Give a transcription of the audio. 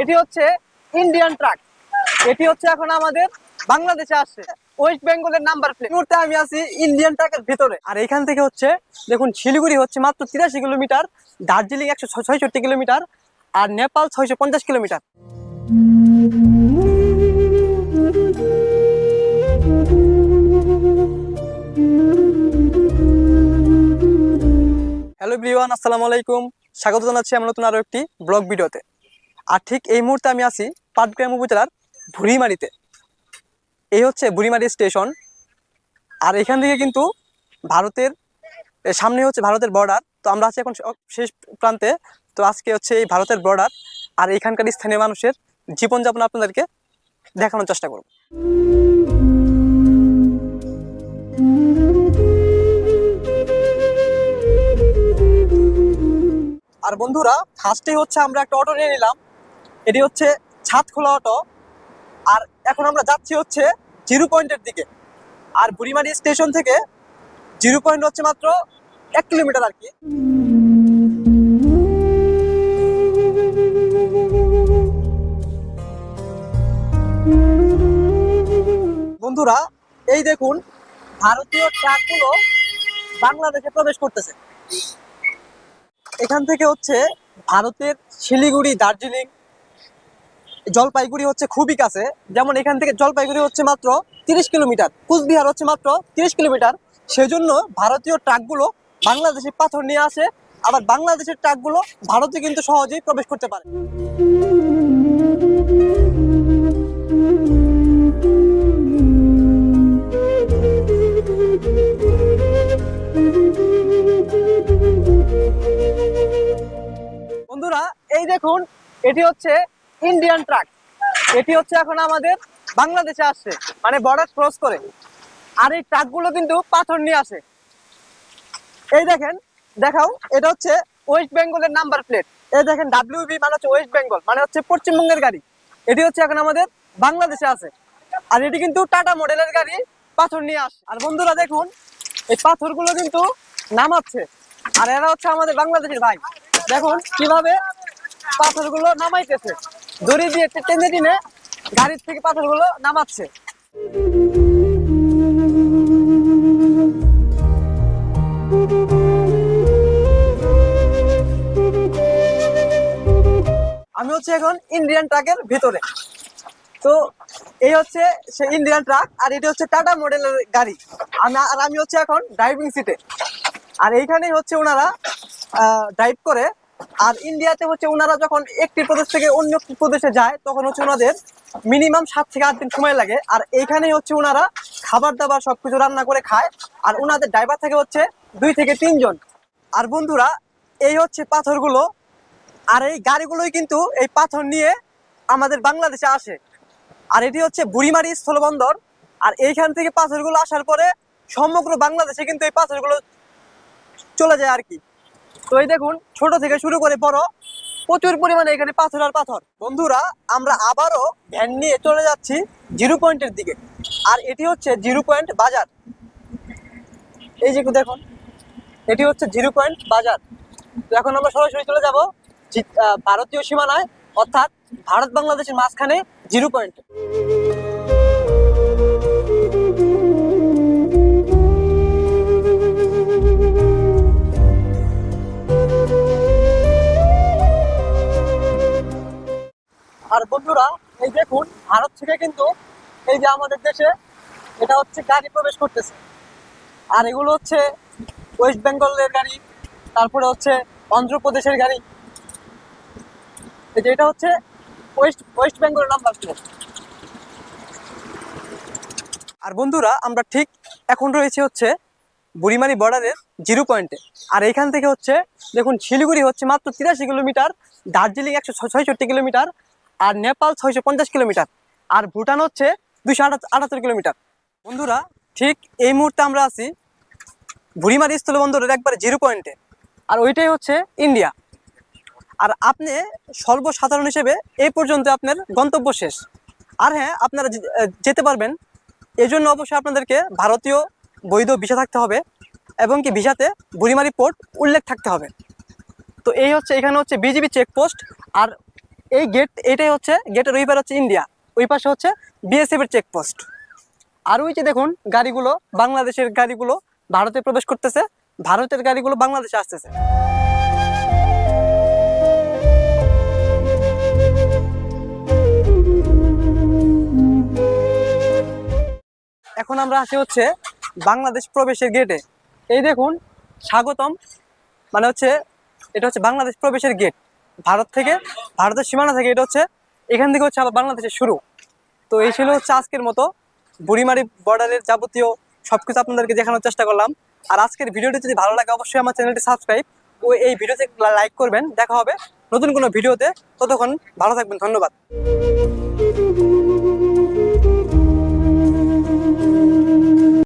এটি হচ্ছে Indian truck এটি হচ্ছে এখন আমাদের বাংলাদেশে আসছে। ওয়েস্ট বেঙ্গলের নাম্বার প্লেট আমি আছি ইন্ডিয়ান ট্রাকের ভিতরে। আর এখান থেকে হচ্ছে, দেখুন, শিলিগুড়ি হচ্ছে মাত্র তিরাশি কিলোমিটার, দার্জিলিং একশো ছয়ষট্টি কিলোমিটার, আর নেপাল ছয়শো পঞ্চাশ কিলোমিটার। হ্যালো ব্রিওয়ান আসসালামু আলাইকুম। স্বাগত জানাচ্ছি আমার নতুন আরও একটি ব্লগ ভিডিওতে। আর ঠিক এই মুহূর্তে আমি আছি পাটগ্রাম উপজেলার ভুড়িমারিতে এই হচ্ছে বুড়িমারি স্টেশন। আর এখান থেকে কিন্তু ভারতের সামনে হচ্ছে ভারতের বর্ডার তো আমরা আছি এখন শেষ প্রান্তে। তো আজকে হচ্ছে এই ভারতের বর্ডার আর এখানকার স্থানীয় মানুষের জীবনযাপন আপনাদেরকে দেখানোর চেষ্টা করব। আর বন্ধুরা ফার্স্টে হচ্ছে আমরা একটা অটো নিয়ে নিলাম। এটি হচ্ছে ছাদ খোলা অটো। আর এখন আমরা যাচ্ছি হচ্ছে জিরো পয়েন্টের দিকে। আর বুড়িমারি স্টেশন থেকে জিরো পয়েন্ট হচ্ছে মাত্র এক কিলোমিটার আর কি। বন্ধুরা, এই দেখুন, ভারতীয় ট্রাকগুলো বাংলাদেশে প্রবেশ করতেছে। এখান থেকে হচ্ছে ভারতের শিলিগুড়ি, দার্জিলিং জলপাইগুড়ি হচ্ছে খুবই কাছে। যেমন এখান থেকে জলপাইগুড়ি হচ্ছে মাত্র তিরিশ কিলোমিটার, কুচবিহার হচ্ছে মাত্র তিরিশ কিলোমিটার। সেজন্য ভারতীয় ট্রাকগুলো বাংলাদেশে পাথর নিয়ে আসে, আবার বাংলাদেশের ট্রাকগুলো ভারতে কিন্তু সহজেই প্রবেশ করতে পারে। বন্ধুরা, এই দেখুন, এটি হচ্ছে ইন্ডিয়ান ট্রাক এটি হচ্ছে এখন আমাদের বাংলাদেশে আসছে মানে বর্ডার ক্রস করে। আর এই ট্রাকগুলো কিন্তু পাথর নিয়ে আসে। এই দেখেন, দেখাও, এটা হচ্ছে ওয়েস্ট বেঙ্গলের নাম্বার প্লেট এই দেখেন ডাব্লিউবি মানে হচ্ছে ওয়েস্ট বেঙ্গল মানে হচ্ছে পশ্চিমবঙ্গের গাড়ি। এটি হচ্ছে এখন আমাদের বাংলাদেশে আছে আর এটি কিন্তু টাটা মডেলের গাড়ি, পাথর নিয়ে আসে। আর বন্ধুরা দেখুন, এই পাথরগুলো কিন্তু নামাচ্ছে। আর এরা হচ্ছে আমাদের বাংলাদেশের ভাই। দেখুন, কীভাবে পাথরগুলো নামাইতেছে। দড়ি দিয়ে টেনে টেনে গাড়ির থেকে পাথরগুলো নামাচ্ছে। আমি হচ্ছে এখন ইন্ডিয়ান ট্রাকের ভিতরে। তো এই হচ্ছে সে ইন্ডিয়ান ট্রাক আর এটি হচ্ছে টাটা মডেলের গাড়ি। আমি আর আমি হচ্ছে এখন ড্রাইভিং সিটে আর এইখানেই হচ্ছে ওনারা ড্রাইভ করে আর ইন্ডিয়াতে হচ্ছে ওনারা যখন একটি প্রদেশ থেকে অন্য একটি প্রদেশে যায়, তখন হচ্ছে ওনাদের মিনিমাম সাত থেকে আট দিন সময় লাগে। আর এইখানেই হচ্ছে ওনারা খাবার দাবার সবকিছু রান্না করে খায়। আর ওনাদের ড্রাইভার থেকে হচ্ছে দুই থেকে তিনজন আর বন্ধুরা, এই হচ্ছে পাথরগুলো। আর এই গাড়িগুলোই কিন্তু এই পাথর নিয়ে আমাদের বাংলাদেশে আসে। আর এটি হচ্ছে বুড়িমারি স্থলবন্দর। আর এইখান থেকে পাথরগুলো আসার পরে সমগ্র বাংলাদেশে কিন্তু এই পাথরগুলো চলে যায় আর কি। তো এই দেখুন, ছোট থেকে শুরু করে বড়, প্রচুর পরিমাণে এখানে পাথর আর পাথর। বন্ধুরা, আমরা আবারও ভ্যান নিয়ে চলে যাচ্ছি জিরো পয়েন্টের দিকে। আর এটি হচ্ছে জিরো পয়েন্ট বাজার। এই যে দেখুন, এটি হচ্ছে জিরো পয়েন্ট বাজার। তো এখন আমরা সরাসরি চলে যাব ভারতীয় সীমানায়, অর্থাৎ ভারত বাংলাদেশের মাঝখানে জিরো পয়েন্ট। দেখুন, ভারত থেকে কিন্তু এই যে আমাদের দেশে এটা হচ্ছে গাড়ি প্রবেশ করতেছে। আর এগুলো হচ্ছে ওয়েস্ট বেঙ্গলের গাড়ি, তারপরে হচ্ছে অন্ধ্রপ্রদেশের গাড়ি। এই যে এটা হচ্ছে ওয়েস্ট ওয়েস্ট বেঙ্গলের নাম্বার আর বন্ধুরা, আমরা ঠিক এখন রয়েছে হচ্ছে বুড়িমারি বর্ডারের জিরো পয়েন্টে আর এইখান থেকে হচ্ছে, দেখুন শিলিগুড়ি হচ্ছে মাত্র তিরাশি কিলোমিটার, দার্জিলিং একশো ছয়ষট্টি কিলোমিটার আর নেপাল ছয়শো পঞ্চাশ কিলোমিটার। আর ভুটান হচ্ছে দুশো আটাত্তর কিলোমিটার। বন্ধুরা, ঠিক এই মুহূর্তে আমরা আছি বুড়িমারি স্থলবন্দরের একবারে জিরো পয়েন্টে। আর ওইটাই হচ্ছে ইন্ডিয়া। আর আপনি সর্বসাধারণ হিসেবে এই পর্যন্ত আপনার গন্তব্য শেষ। আর হ্যাঁ আপনারা যেতে পারবেন। এই জন্য অবশ্যই আপনাদেরকে ভারতীয় বৈধ ভিসা থাকতে হবে এবং কি ভিসাতে বুড়িমারি পোর্ট উল্লেখ থাকতে হবে। তো এই হচ্ছে, এখানে হচ্ছে বিজিবি চেকপোস্ট আর এই গেট এটাই হচ্ছে গেটের ওই পার হচ্ছে ইন্ডিয়া ওই পাশে হচ্ছে বিএসএফ এর চেকপোস্ট আর ওই যে দেখুন, গাড়িগুলো, বাংলাদেশের গাড়িগুলো ভারতে প্রবেশ করতেছে, ভারতের গাড়িগুলো বাংলাদেশে আসতেছে। এখন আমরা আসি হচ্ছে বাংলাদেশ প্রবেশের গেটে এই দেখুন, স্বাগতম মানে হচ্ছে, এটা হচ্ছে বাংলাদেশ প্রবেশের গেট ভারত থেকে, ভারতের সীমানা থেকে এটা হচ্ছে, এখান থেকে হচ্ছে বাংলাদেশের শুরু। তো এই ছিল হচ্ছে আজকের মতো। বুড়িমারি বর্ডারের যাবতীয় সবকিছু আপনাদেরকে দেখানোর চেষ্টা করলাম। আর আজকের ভিডিওটি যদি ভালো লাগে, অবশ্যই আমার চ্যানেলটি সাবস্ক্রাইব ও এই ভিডিওতে লাইক করবেন। দেখা হবে নতুন কোনো ভিডিওতে। ততক্ষণ ভালো থাকবেন, ধন্যবাদ।